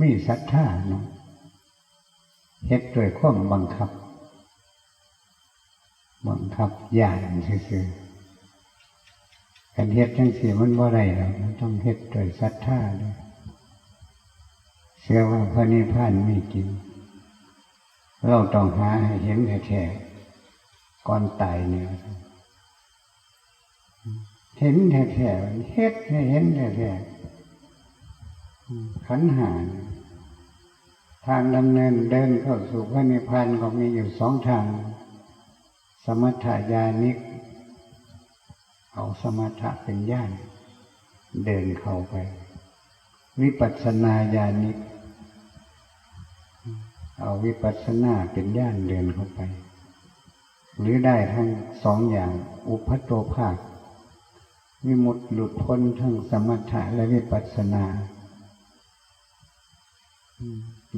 มีศรัทธาเนาะเฮ็ดด้วยความบังคับ บังคับย่านซื่อๆการเฮ็ดจังสี่มันบ่าได้หรอกมันต้องเฮ็ดด้วยศรัทธาด้วยเชื่อว่าพระนิพพานมีจริงเราต้องหาให้เห็นแท้ๆก่อนตายเนี่ยเห็นแท้ๆเฮ็ดให้เห็นแท้ๆ ขันหานทางดำเนินเดินเข้าสู่พระนิพพานก็มีอยู่สองทาง สมถญาณิก เอาสมถะเป็นย่านเดินเข้าไป วิปัสสนาญาณิก เอาวิปัสสนาเป็นย่านเดินเข้าไป หรือได้ทั้งสองอย่างอุพัตโตภาค วิมุตติหลุดพ้นทั้งสมถะและวิปัสสนา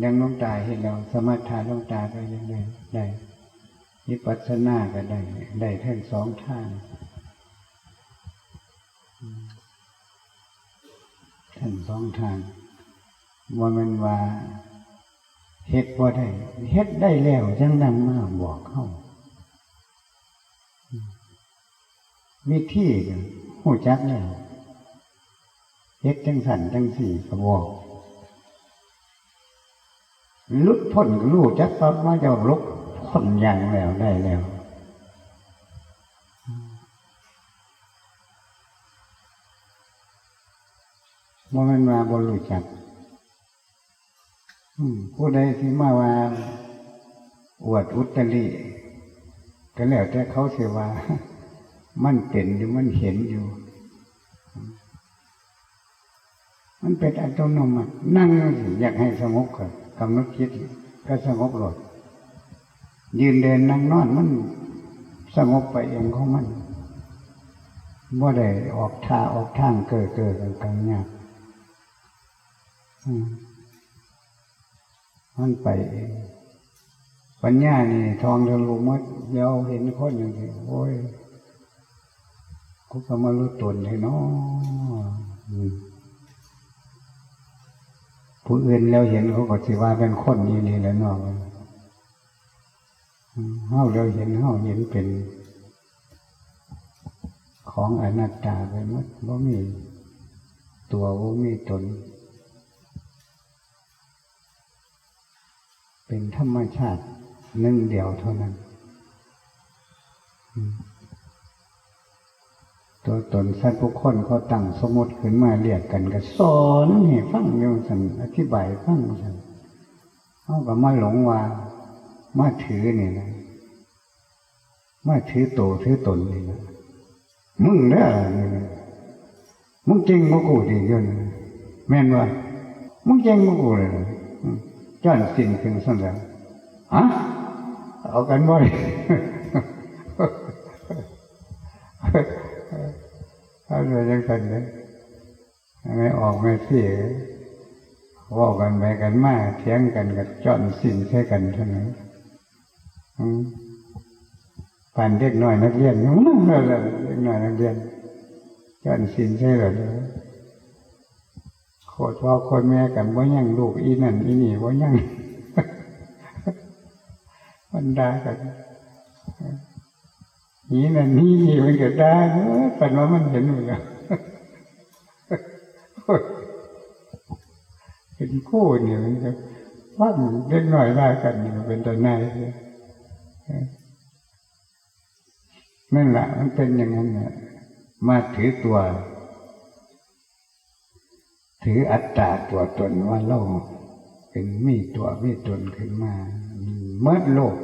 ยังลงตาเห็นแล้วสมถะลงตาก็ยังได้ได้วิปัสนาก็ได้ ได้ทั้งสองท่างอืมทั้งสองทางว่ามันว่าเฮ็ดว่าได้เฮ็ดได้แล้วจังนำมาบอกเข้าวิธีหูจักแล้วเฮ็ดจังสันจังสี่ก็บอก ลุดพ้นก็รู้จักปั๊บว่าจะลุกพ้นอย่างแล้วได้แล้วว่ามันมาบรู้จักผู้ใดที่มาว่าอวดอุตริก็แล้วแต่เขาเสียว่า มันเป็นอยู่มันเห็นอยู่ มันเป็นอัตโนมัตินั่งอยากให้สงบก็ กำหนดคิดก็สงบหลดยืนเดินนั่งนอนมันสงบไปเองของมันบ่ได้ออกท่าออกทางเกิดเกิดกันกันยากมันไปเองปัญญานี่ทองทะลุมัดเยาเห็นคนอย่างนี้โอ้ยกูก็มารู้ตนให้นาะอืม ผู้อื่นแล้วเห็นเขาก็สิว่าเป็นคนนี้นี่แหล้วนอืมเฮาเราเห็นเฮาเห็นเป็น ของอนัตตาไปหมดบ่มีตัวบ่มีตน เป็นธรรมชาติหนึ่งเดียวเท่านั้นอืม ตัวตนสัตว์ทุกคนเขาตั้งสมมติขึ้นมาเรียกกันก็สอนให้ฟังอยู่สันอธิบายฟังสันเขาก็มาหลงว่ามาถือนี่นะมาถือโตถือตนนี่นะมึงเนี่นะมึงจริงมึงกูดีเยอะนะแม่นว่ามึงจริงมึงกูเลยนะจ้อนสิ่งถึงสั่นแล้วอะเอากันบ่อย ถ้าเลยยังกันเลยไม่ออกไม่เสียว่ากันไปกันมาเถียงกันกับจอนสิ่งใช่กันเท่านั้นปั่นเด็กน้อยนักเรียนยังนั่งเลยเด็กน้อยนักเรียนจอนสิ่งใช่หรือโคตรพ่อโคตรแม่กันว่ายังลูกอีนั่นอีนี่ว่ายังมันด่ากัน นี่นั่นนี่มันก็ด่าเนอะแต่ว่ามันเห็นอยู่แล้วเป็นคู่เนี่ยมันจะว่าเล็กน้อยได่ากันเนี่มันเป็นตัวนายนั่นแหละมันเป็นอย่างนั้นแหละมาถือตัว ถืออัตตาตัวตนว่าเราเป็นมีตัวมีตนขึ้นมาเมื่อโลก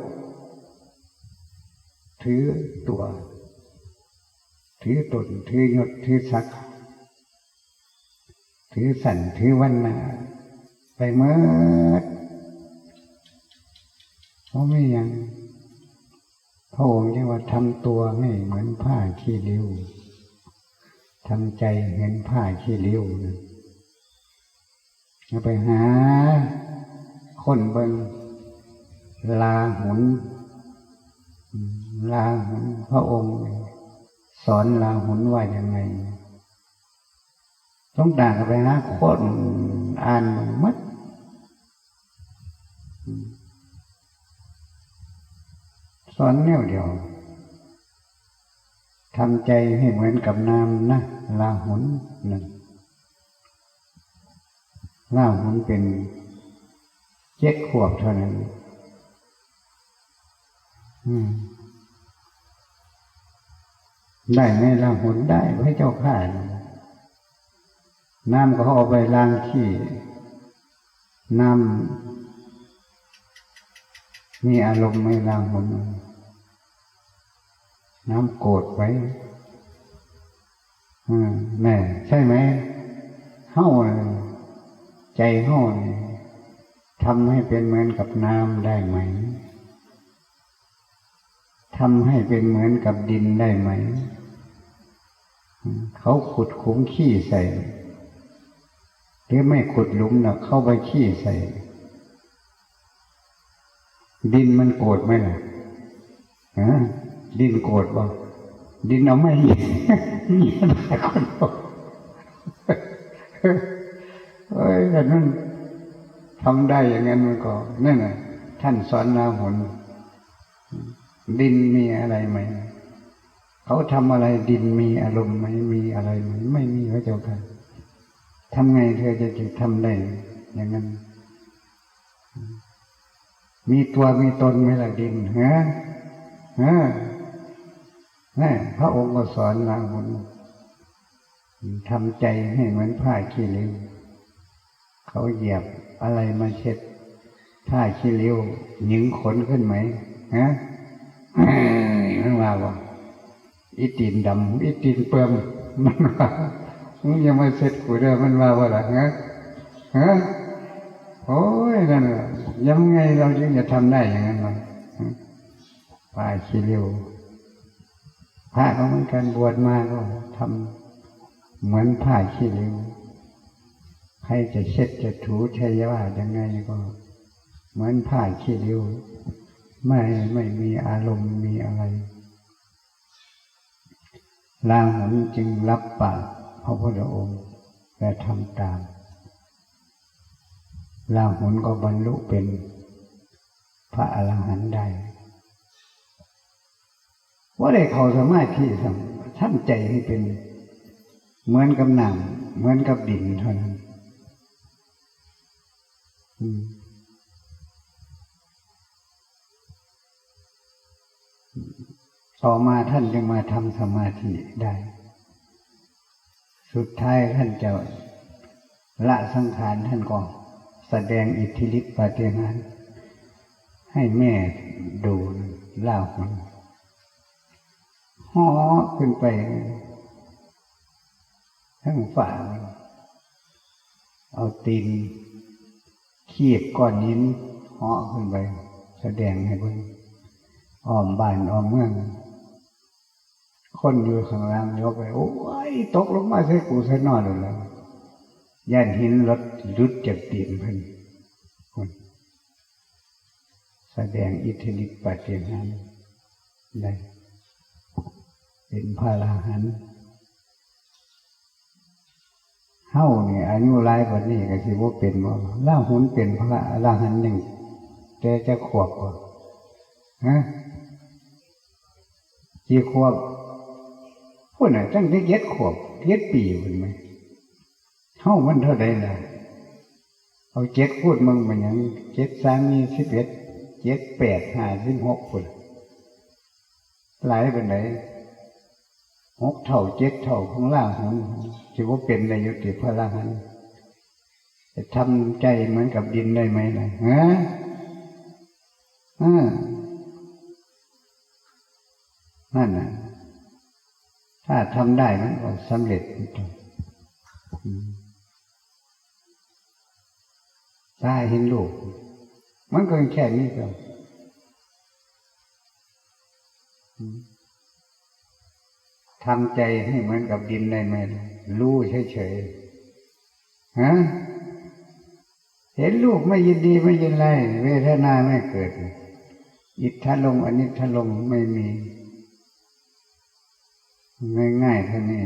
ถือตัว ถือตนถือยศถือศักดิ์ถือสันถือวันนาไปเมื่อเพราะไม่ยังพระองค์เรียกว่าทำตัวให้เหมือนผ้าขี้ริ้วทำใจเห็นผ้าขี้ริ้วนะไปหา คนเบิงลาหุน ลาหุนพระองค์ สอนลาหุนว่ายังไงต้องด่ากันไปนะาคนอ่านมัดสอนแนวเดียวทำใจให้เหมือนกับน้ำนะลาหุนหนึ่งลาหุนเป็นเจ็ดขวบเท่านั้น อืม ได้ไหมลาหุนได้พระเจ้าข้านะน้ำก็เอาไปล้างขี้น้ำมีอารมณ์ไม่ล้างหุนน้ำโกรธไว้อืมแน่ใช่ไหมเฮ้าใจเฮ้าทำให้เป็นเหมือนกับน้ำได้ไหมทำให้เป็นเหมือนกับดินได้ไหม เขาขุดขุมขี้ใส่ หรือไม่ขุดหลุมนะเข้าไปขี้ใส่ ดินมันโกรธไหมล่ะฮะดินโกรธบ่ดินเอาไม่มีหลายคนบอกเอ้ยแต่นั้นทำได้อย่างนั้นมันก็นั่นน่ะท่านสอนนาหนดินมีอะไรไหม เขาทำอะไรดินมีอารมณ์ไหมมีอะไรไหมไม่มีพระเจ้าค่ะทำไงเธอจะจะทำได้อย่างนั้น มีตัวมีตนไหมล่ะดินฮะฮะนี่พระองค์ก็สอนลางหนทำใจให้เหมือนผ้าขี้ริ้วเขาเหยียบอะไรมาเช็ดผ้าขี้ริ้วหยิงขนขึ้นไหมฮะมันว่าบ่ อีตีนดำอีตีนเปิมมันว่ามึงยังไมาเช็ดกูเด้อมันว่าว่าล่ะฮะฮะโอ้ยนั่นแหละยังไงเราจึงจะทำได้อย่างนั้นล่ะผ้าขี้ริ้วพระก็เหมือนกันบวชมาก็ทำเหมือนผ้าขี้ริ้วใครจะเช็ดจะถูใช่ว่ายังไงก็ เหมือนผ้าขี้ริ้วไม่ไม่มีอารมณ์มีอะไร ลาหุนจึงรับปากพระพุทธองค์และทำตามลาหุนก็บรรลุเป็นพระอรหันต์ได้ว่าได้เขาสมาธิสัมท่านใจให้เป็น เหมือนกับหนังเหมือนกับดินเท่านั้น ต่อมาท่านจึงมาทำสมาธิได้ สุดท้ายท่านจะละสังขารท่านก็แสดงอิทธิฤทธิปฏิหารให้แม่ดูเล่ามันห่อขึ้นไป ทั้งฝ่า เอาตีนเขีบก้อนนิ้นห่อขึ้นไป แสดงให้เบิ่งอ้อมบ้านอ้อมเมือง คนอยู่ข้างล่างยกไป โอ้ยตกลงมาใส่กูใส่นอนเลยแล้วย่านหินรถรุดจากตีนเพิ่นคนแสดงอิทธิฤทธิปฏิหารได้เป็นพระอรหันเฮ้าเนี่ยอายุรายกว่านี้ก็สิว่าเป็นว่าล่าหุนเป็นพระอรหันหนึ่งแต่จะขวบกว่าฮะกี่ขวบ พูดน่ะตั้งแต่เย็ดขวบเย็ดปีเป็นไหมเฮ้ามันเท่าไรล่ะ เอาเจ็ดพูดมึงมันยังเจ็ดสามีสิบเอ็ดเจ็ดแปดห้าสิบหกคนหลายเป็นไหนหกเท่าเจ็ดเท่าของล่างหันถือว่าเป็นในยุติพระล่างหันจะทำใจเหมือนกับดินได้ไหมล่ะฮะนั่นน่ะ ถ้าทำได้มันก็สำเร็จตาเห็นลูก มันก็แค่นี้ก็ทำใจให้เหมือนกับดินได้ไหมรู้เฉยๆฮะเห็นลูกไม่ยินดีไม่ยินไรเวทนาไม่เกิด อิทธาลงอนิทาลงไม่มี ง่ายๆท่านี้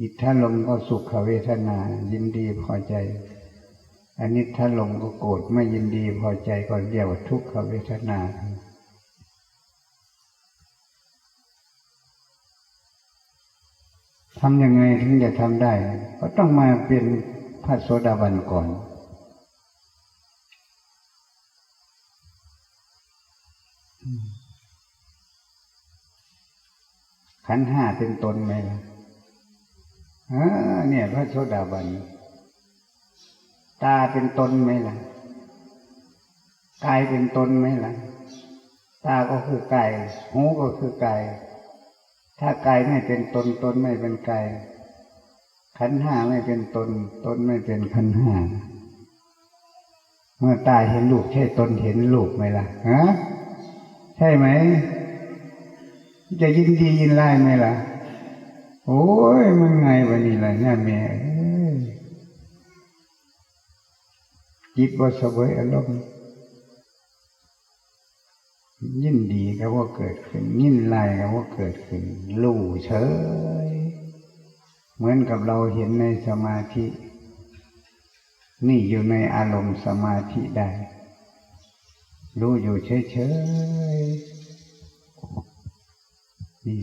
อิทธาลมก็สุขเวทนา ยินดีพอใจอันนี้ถ้าลมก็โกรธไม่ยินดีพอใจก็เรียกว่าทุกขเวทนา ทำยังไงถึงจะทำได้ ก็ต้องมาเป็นพระโสดาบันก่อน อืม ขันห้าเป็นตนไหมล่ะเออเนี่ย พระโสดาบัน ตาเป็นตนไหมล่ะ กายเป็นตนไหมล่ะ ตาก็คือกาย หูก็คือกาย ถ้ากายไม่เป็นตน ตนไม่เป็นกาย ขันห้าไม่เป็นตน ตนไม่เป็นขันห้า เมื่อตาเห็นลูกใช่ตนเห็นลูกไหมล่ะฮะใช่ไหม จะยินดียินไล่ไหมล่ะ โอ้ยมันไงวันนี้ล่ะเนี่ยแม่จิตบ่สบายอารมณ์ยินดีก็ว่าเกิดขึ้น ยินไล่ก็ว่าเกิดขึ้นลู่เฉย เหมือนกับเราเห็นในสมาธิ นี่อยู่ในอารมณ์สมาธิได้ รู้อยู่เฉยๆ นี่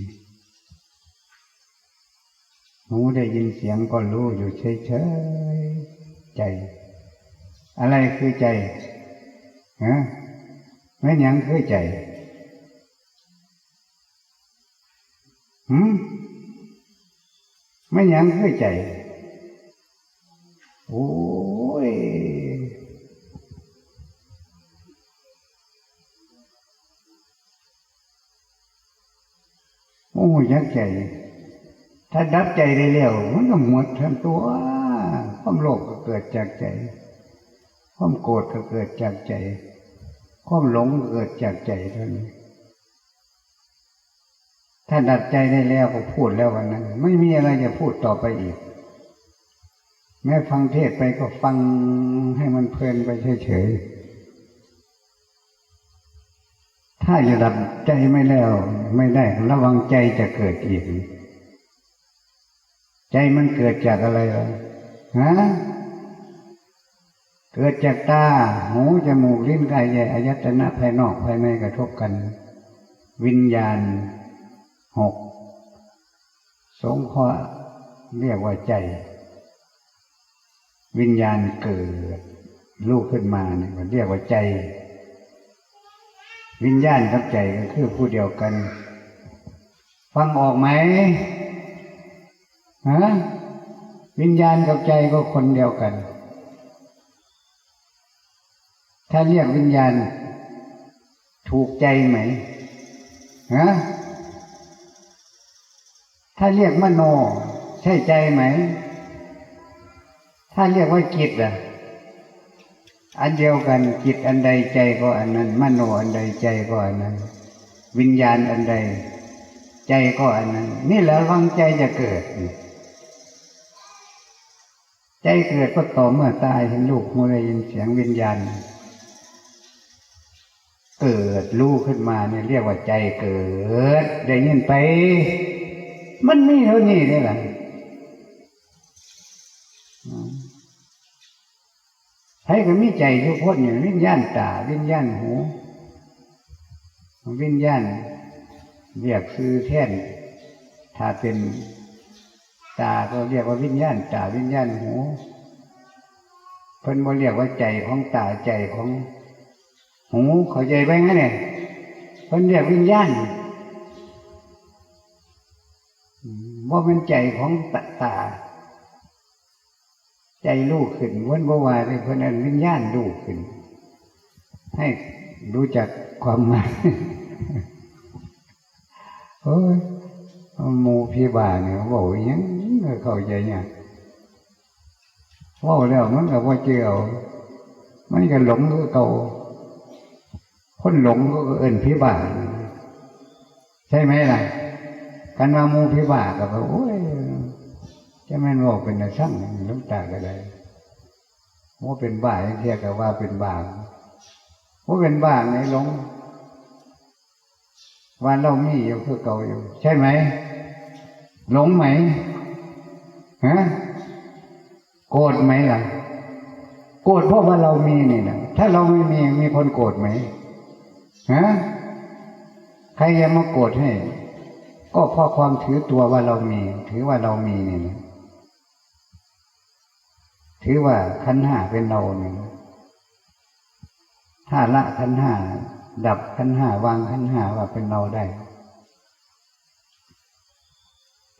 หูได้ยินเสียงก็รู้อยู่เฉยๆใจ อะไรคือใจฮะไม่นหยังคือใจหืมไม่นหยังคือใจ โอ้ย โอ้ยักใจ ถ้าดับใจได้แล้วมันก็หมดทั้งตัว ความโลภก็เกิดจากใจ ความโกรธก็เกิดจากใจ ความหลงก็เกิดจากใจเท่านี้ถ้าดับใจได้แล้วก็พูดแล้ววันนั้น ไม่มีอะไรจะพูดต่อไปอีก แม้ฟังเทศไปก็ฟังให้มันเพลินไปเฉยๆ ถ้าจะดับใจไม่แล้ว ไม่ได้ ระวังใจจะเกิดอีก ใจมันเกิดจากอะไรล่ะฮะเกิดจากตา หู จมูก ลิ้น กายใจอายตนะภายนอกภายในกระทบกัน วิญญาณหก สงเคราะห์เรียกว่าใจ วิญญาณเกิดลูกขึ้นมาเนี่ยเรียกว่าใจ วิญญาณกับใจก็คือผู้เดียวกัน ฟังออกไหมฮะวิญญาณกับใจก็คนเดียวกัน ถ้าเรียกวิญญาณ ถูกใจไหมฮะถ้าเรียกมโน ใช่ใจไหม ถ้าเรียกว่าจิตอะ อันเดียวกันจิตอันใดใจก็อันนั้นมโนอันใดใจก็อันนั้น วิญญาณอันใด ใจก็อันนั้น นี่แหละวังใจจะเกิด ใจเกิดก็ต่อเมื่อตายเห็นลูกหูได้ยินเสียงวิญญาณ เกิดรู้ขึ้นมาเนี่ยเรียกว่าใจเกิด ได้ยินไป มันมีเท่านี้นี่แหละ ให้ก็มีใจทุกคนอย่างวิญญาณตา วิญญาณหู วิญญาณเรียกซื้อแท่นถ้าเป็นตาก็เรียกว่าวิญญาณตาวิญญาณหูเพิ่นบ่เรียกว่าใจของตาใจของหูเข้าใจไหมงั้นเนี่ยเพิ่นเรียกวิญญาณว่าเป็นใจของตาตา ใจลูกขึ้นวันบวาเลยเพิ่นอันวิญญาณลูกขึ้น ให้รู้จักความหมายเฮ้ยมูพี่บ่าเนี่ยบอกอยังเข้าใจเนี่ยว่าแล้วมันก็ว่าเจียวมันก็หลงก็เก่าคนหลงก็เอินพี่บ่าใช่ไหมล่ะการว่ามูพี่บ่าก็บโอ้ย จะแม่นบอกเป็นอะไรช่างน้ำตาก็ได้ว่าเป็นบ่าเทียกับว่าเป็นบ่าว่าเป็นบ้าในหลงว่าเรามีอยู่คือเก่าอยู่ ใช่ไหมหลงไหมฮะโกรธไหมล่ะ โกรธเพราะว่าเรามีนี่นะถ้าเราไม่มีมีคนโกรธไหมฮะใครจะมาโกรธให้ ก็เพราะความถือตัวว่าเรามี ถือว่าเรามีนี่นะ ถือว่าขันห้าเป็นเราเนี่ยถ้าละขันห้าดับขันห้าวางขันห้าว่าเป็นเราได้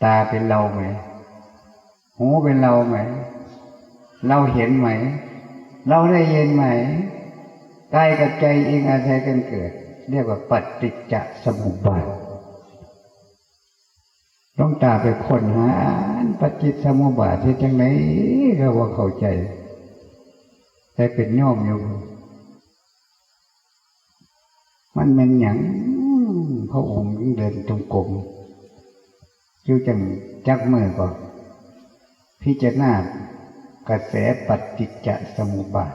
ตาเป็นเราไหม หูเป็นเราไหม เราเห็นไหม เราได้ยินไหมกายกับใจเองอาศัยกันเกิด เรียกว่าปฏิจจสมุปบาท ต้องตาไปค้นหาปฏิสมุบาทที่จังไหนก็ว่าเข้าใจ แต่เป็นย่อมอยู่ มันเป็นอย่างพระองค์เดินตรงกลมอยู่จังจักมือก่อนพิจารณากระแสปฏิจจสมุปบาท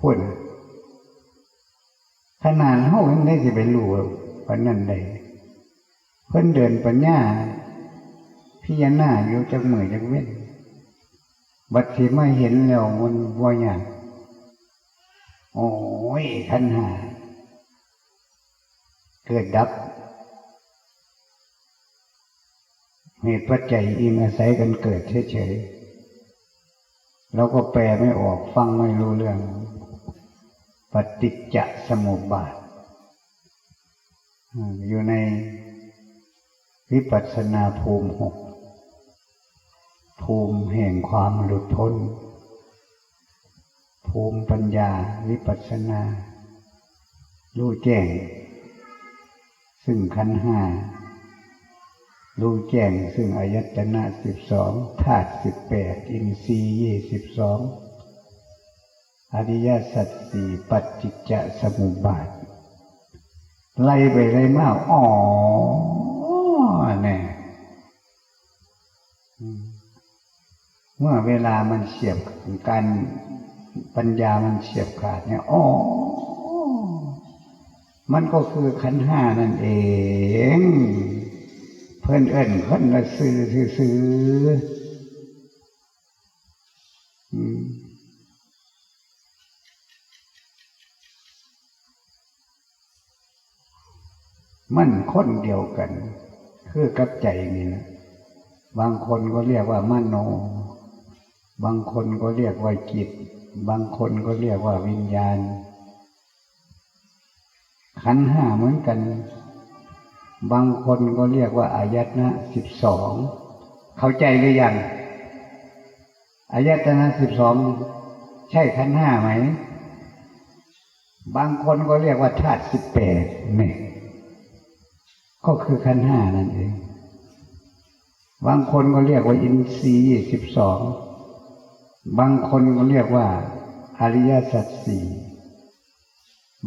พูดขนาดเฮายังได้สิไปรู้ปันนั้นได้ เพิ่นเดินปัญญาพิจารณาอยู่จักมือจักเว้นบัดที่ไม่เห็นแล้วมันว่อยางโอ้ยขันหา เกิดดับ เหตุปัจจัยอิงอาศัยกันเกิดเฉยๆเราก็แปลไม่ออกฟังไม่รู้เรื่อง ปฏิจจสมุปบาทอยู่ใน วิปัสสนาภูมิหกภูมิแห่งความหลุดพ้น ภูมิปัญญาวิปัสสนารู้แจ้ง ซึ่งขันห้ารู้แจ้งซึ่งอายตนะสิบสองธาตุสิบแปดอินทรีย์ยี่สิบสองอริยสัจสี่ปัจจิจจสมุปบาท ไล่ไปไล่มาอ๋อแน่ เมื่อเวลามันเฉียบการปัญญามันเฉียบขาดเนี่ยอ๋อมันก็คือขันห้านั่นเอง เพื่อนเอิ้นเพื่นละซื้อซื้อมมันคนเดียวกัน คือกับใจนี่นะบางคนก็เรียกว่ามโน บางคนก็เรียกว่าจิต บางคนก็เรียกว่าวิญญาณ ขันห้าเหมือนกัน บางคนก็เรียกว่าอายตนะสิบสอง เข้าใจหรือยังอายตนะสิบสองใช่ขันห้าไหม บางคนก็เรียกว่าธาตุสิบแปดนี่ก็คือขันห้านั่นเอง บางคนก็เรียกว่าอินทรีย์สิบสอง บางคนก็เรียกว่า อริยสัจสี่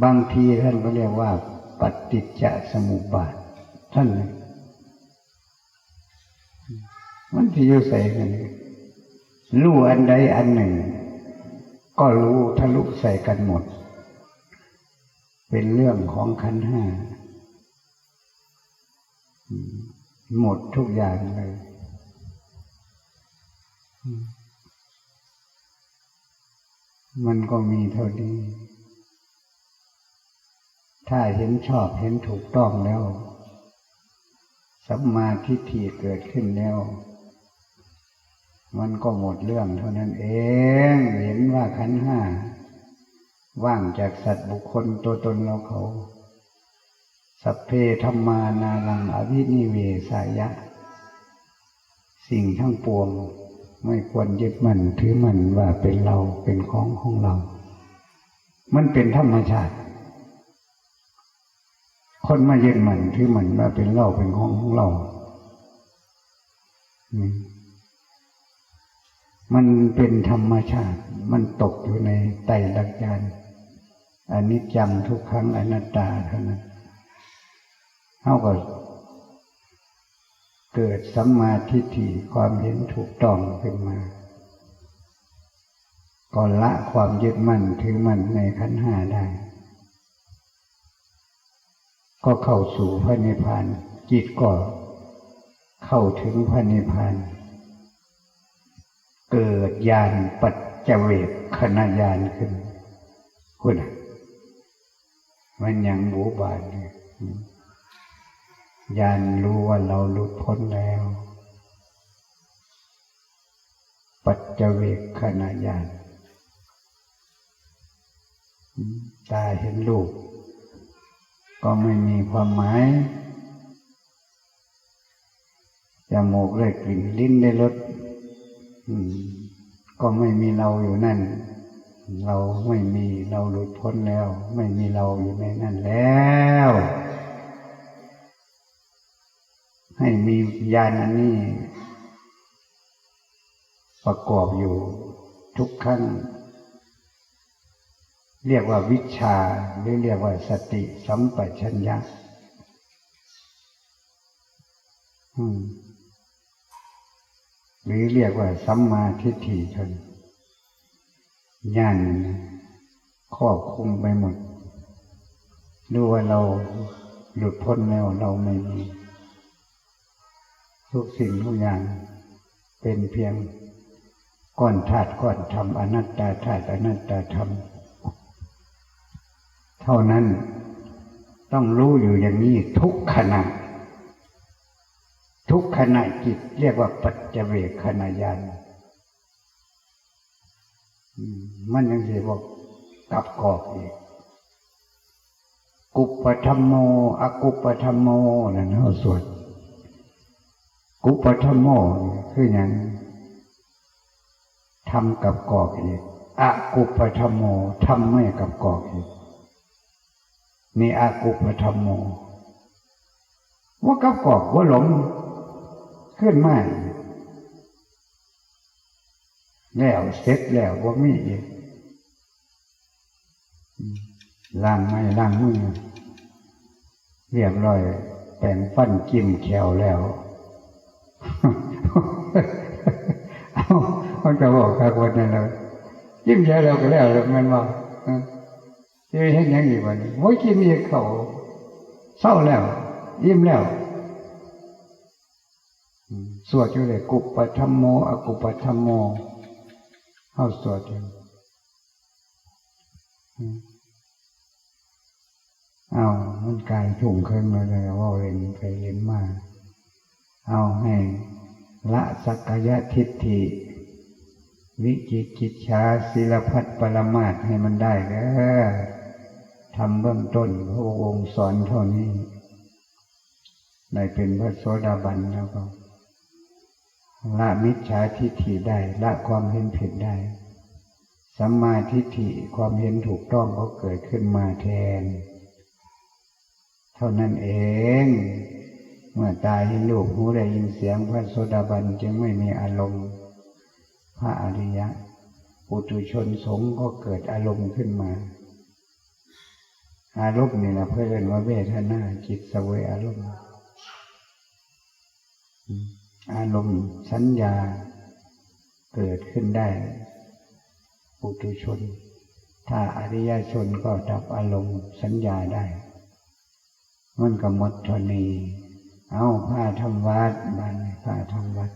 บางทีท่านก็เรียกว่า ปฏิจจสมุปบาท ท่าน มันที่อยู่ใส่กันรู้อันใดอันหนึ่ง ก็รู้ทะลุใส่กันหมด เป็นเรื่องของขันห้าหมดทุกอย่างเลย มันก็มีเท่านี้ ถ้าเห็นชอบเห็นถูกต้องแล้ว สัมมาทิฏฐิเกิดขึ้นแล้ว มันก็หมดเรื่องเท่านั้นเอง เห็นว่าขันห้าว่างจากสัตว์บุคคลตัวตนเราเขา สัพเพธรรมานาลังอวินิเวสายะ สิ่งทั้งปวง ไม่ควรยึดมั่นถือมั่นว่าเป็นเราเป็นของของเรา มันเป็นธรรมชาติ คนมายึดมั่นถือมั่นว่าเป็นเราเป็นของของเรามันเป็นธรรมชาติ มันตกอยู่ในไตรลักษณ์อันนี้จำทุกครั้งอนัตตาเท่านั้นเท่ากับ เกิดสัมมาทิฏฐิความเห็นถูกต้องขึ้นมาก่อนละความยึดมั่นถือมั่นในขันห้าได้ ก็เข้าสู่พระนิพพานจิตก็เข้าถึงพระนิพพานเกิดญาณปัจเจเวกขณะญาณขึ้นคุณมันยังบูบานเลย ญาณรู้ว่าเราหลุดพ้นแล้ว ปัจเจเวกขณะญาณตาเห็นรูปก็ไม่มีความหมายจมูกได้กลิ่นลิ้นได้รสก็ไม่มีเราอยู่นั่น เราไม่มีเราหลุดพ้นแล้ว ไม่มีเราอยู่ในนั่นแล้ว ให้มีญาณอันนี้ ประกอบอยู่ทุกครั้งเรียกว่าวิชาหรือเรียกว่าสติสัมปชัญญะหรือเรียกว่าสัมมาทิฏฐิชนญาณครอบคุมไปหมด ดูว่าเราหลุดพ้นแล้วเราไม่มี ทุกสิ่งทุกอย่าง เป็นเพียงก้อนธาตุก้อนธรรมอนัตตาธาตุอนัตตาธรรม เท่านั้นต้องรู้อยู่อย่างนี้ทุกขณะ ทุกขณะจิตเรียกว่าปัจเจเวกขณะญาณอืมมันยังเสียบอกกับกอกอีกกุปปธรรมโมอกุปปธรรมโมนั่นเขาสวด กุปปธรรมโมคืออย่างทำกับกอกอีกอะกุปปธรรมโมทำไม่กับกอกอีกนี่อากุปธรรมโมว่ากับกอกว่าหลงขึ้นมาแล้วเสร็จแล้วว่ามีอีกล้างไม้ล้างมือเรียบร้อยแปรงฟันจิ้มแขวแล้ว เอาเขาจะบอกกับคนนั้นเลยจิ้มแขวแล้วก็แล้วแมันว่าจะเห็นยังอีกวันนี้โอ้ยกินอีกเขาเศร้าแล้ว ยิ้มแล้วสวดอยู่เลยกุปปธรรมโมอกุปปธรรมโมเข้าสวดอยู่เอามันกายถุงขึ้นมาเลยว่าเล่นไปเล่นมา เอาให้ละสักกายทิฏฐิ วิจิกิจชาศิลพัฒปรมาตให้มันได้เด้อทำเบื้องต้นพระองค์สอนเท่านี้ได้เป็นพระโสดาบันแล้วก็ละมิจฉาทิฏฐิได้ละความเห็นผิดได้ สัมมาทิฏฐิความเห็นถูกต้องก็เกิดขึ้นมาแทน เท่านั้นเอง เมื่อตายเห็นลูกหูได้ยินเสียงพระโสดาบันจึงไม่มีอารมณ์ พระอริยะ ปุถุชนสงก็เกิดอารมณ์ขึ้นมา อารมณ์นี่นะเพื่อนว่าเวทนาจิตสเวยอารมณ์ อารมณ์สัญญาเกิดขึ้นได้ ปุถุชน ถ้าอริยชนก็ดับอารมณ์สัญญาได้ มันก็หมดทนี เอาผ้าทำวัดบันผ้าทำวัด